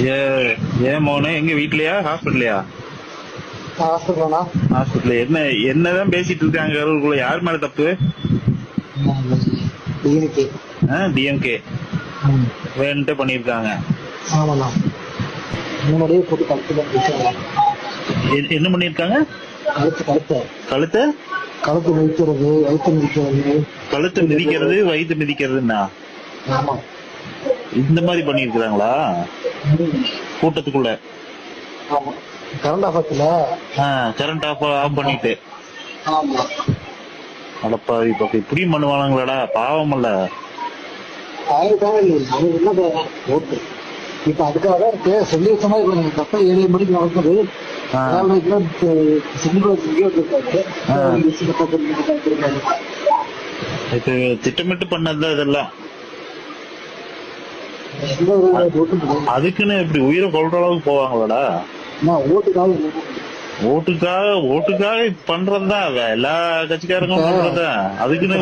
ஏ ஏன் மோனே எங்க வீட்லயா? ஹாஸ்பிட்டலையா ஹாஸ்பிட்டலா ஹாஸ்பிட்டல் என்ன என்னதான் பேசிட்டு இருக்காங்க அவர்களுக்குள்ள யார் மேல தப்பு? டிஎன்கே. டிஎம்கே வேணுன்ட்டு பண்ணிருக்காங்க ஆமாண்ணா. முன்னாடியே போட்டு எ- என்ன பண்ணிருக்காங்க கழுத்து கழுத்தை. கழுத்தை? கழுத்து மிதிக்கிறது வயிற்று மிதிக்கிறது. கழுத்தை மிதிக்கிறது வயிற்று மிதிக்கிறதுன்னா? ஆமா. இந்த மாதிரி பண்ணிருக்காங்களா கூட்டத்துக்குள்ள. ஆமா. கரண்ட் ஆஃபத்துல கரண்ட் ஆஃப் ஆஃப் பண்ணிட்டு. ஆமா. அடப்பா இப்ப இப்படியும் பண்ணுவானுங்களாடா ஆயிரத்தாவே இல்லை. இப்ப அதுக்காக சொல்லி வச்ச மாதிரி கரெக்டா ஏழு மணிக்கு நடக்குது. திட்டமிட்டு பண்ணதுதான் இதெல்லாம் எந்த ஒரு ஓட்டு முடியாது. அதுக்குன்னு இப்படி உயிரை கொள்ற அளவுக்கு போவாங்களாடா. ஓட்டுக்காக. ஓட்டுக்காக ஓட்டுக்காக பண்றதுதான். அவ. எல்லா கட்சிக்காரங்களும் பண்றதுதான். அதுக்குன்னு.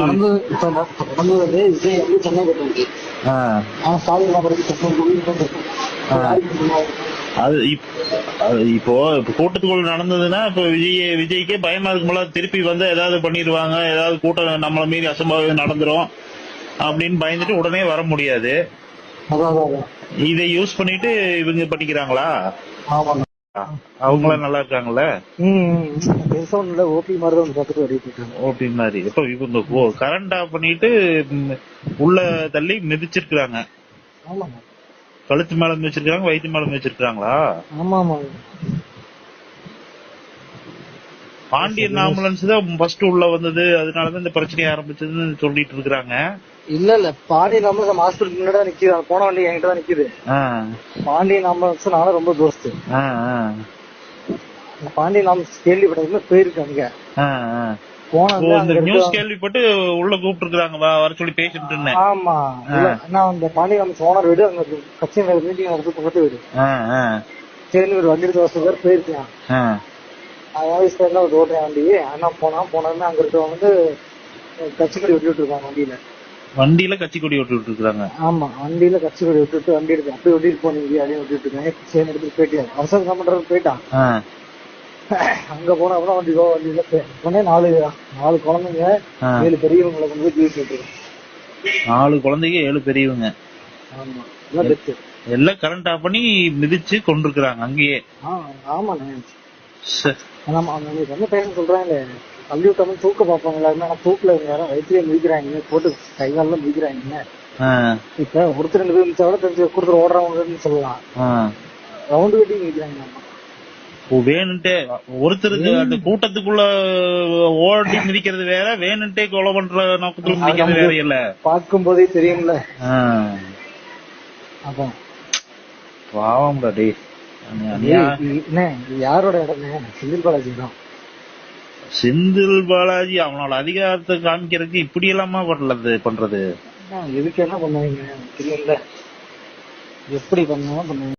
அது இப்- அது இப்போ கூட்டத்துக்குள்ள நடந்ததுன்னா இப்ப விஜய் விஜய்க்கே பயமா இருக்கும்போல திருப்பி வந்து ஏதாவது பண்ணிடுவாங்க. ஏதாவது கூட்டம் நம்மள மீறி அசம்பாவிதம் நடந்துரும். அப்படின்னு பயந்துட்டு உடனே வர முடியாது. இதை யூஸ் பண்ணிட்டு இவங்க பண்ணிக்கிறாங்களா அவங்களாம் நல்லா இருக்காங்கல்ல? பெருசா ஒண்ணு இல்ல. ஓபி மாதிரி தான் வெளியே போயிட்டாங்க ஓபி மாதிரி. இப்ப இவங்க கரண்ட் ஆஃப் பண்ணிட்டு உள்ள தள்ளி மிதிச்சிருக்காங்க கழுத்து மேல மிதிச்சிருக்காங்க வயிற்று மேல மிதிச்சிருக்காங்களா ஆமா ஆமா பாண்டியன் ஆம்புலன்ஸ் தான் ஃபர்ஸ்ட் உள்ள வந்தது. அதனாலதான் இந்த பிரச்சனை ஆரம்பிச்சதுன்னு சொல்லிட்டு இருக்காங்க இல்ல இல்ல. பாண்டியன் நம்ம ஹாஸ்பிட்டல் முன்னாடி தான் நிக்குது. அது போன வண்டி என்கிட்ட தான் நிக்குது. பாண்டியன் ஆம்புலன்ஸ் நானும் ரொம்ப தோஸ்து. பாண்டியன் ஆம்புலன்ஸ் கேள்விப்பட்டதுல போயிருக்கு அங்க. போன இந்த நியூஸ் கேள்விப்பட்டு உள்ள கூப்பிட்டு இருக்காங்க வர சொல்லி பேசிட்டு ஆமா. நான் அந்த பாண்டியன் ஆம்புலன்ஸ் ஓனர் வீடு அங்க கட்சி மீட்டிங் நடந்து பக்கத்து வீடு. சரி ஒரு வண்டி எடுத்து வசதி பேர் போயிருக்கேன் ஒரு ஓட்டுறேன் வண்டி அண்ணா போனா போனோன்னு அங்க இருக்கவங்க வந்து கட்சி கொடி விட்டு இருக்காங்க வண்டியில. வண்டியில கட்சி கொடி விட்டு இருக்காங்க ஆமா வண்டியில கட்சி கொடி விட்டுட்டு வண்டி எடுத்து அப்படியே விட்டுட்டு போனீங்க அப்படின்னு விட்டுட்டு இருக்கேன் சரி எடுத்துட்டு போயிட்டேன் அவசரம் என்ன பண்றது போயிட்டான் அங்க போனா அப்புறம் வண்டி போ வண்டியில உடனே நாலு நாலு குழந்தைங்க. ஏழு பெரியவங்களை கொண்டு போய் ஜூஸ் விட்டுருக்கேன் நாலு குழந்தைங்க ஏழு பெரியவங்க. ஆமா எல்லாம் கரண்ட் ஆஃப் பண்ணி மிதிச்சு கொண்டிருக்கிறாங்க அங்கேயே. ஆமா என்ன பேச சொல்றாங்க தள்ளி விட்டாலும் தூக்க பார்ப்பாங்க எல்லாருமே ஆனா தூக்குல இவங்க யாரும் வயிற்றுல மிதிக்கிறாங்க போட்டு கை காலில் மிதிக்கிறாங்க ஆ, இப்ப ஒருத்தர் ரெண்டு பேர் மிச்சா கூட தெரிஞ்சு கொடுத்துரு ஓடுறவங்கன்னு சொல்லலாம். ரவுண்டு கட்டி. ஓ, வேணுன்ட்டே ஒருத்தருக்கு கூட்டத்துக்குள்ள ஓடி மிதிக்கிறது வேற வேணுன்ட்டே கொலை பண்ற நோக்கத்துல மிதிக்கிறது வேற இல்ல பார்க்கும் போதே தெரியும்ல. அதான் பாவம்டா டேய். என்ன யாரோட இடமே செந்தில் பாலாஜி தான் செந்தில் பாலாஜி அவனோட அதிகாரத்தை காமிக்கிறதுக்கு இப்படி எல்லாமா பண்றது? பண்றது இதுக்கு என்ன பண்ணுவீங்க? தெரியல. எப்படி பண்ணுவோம் பண்ணுவீங்க?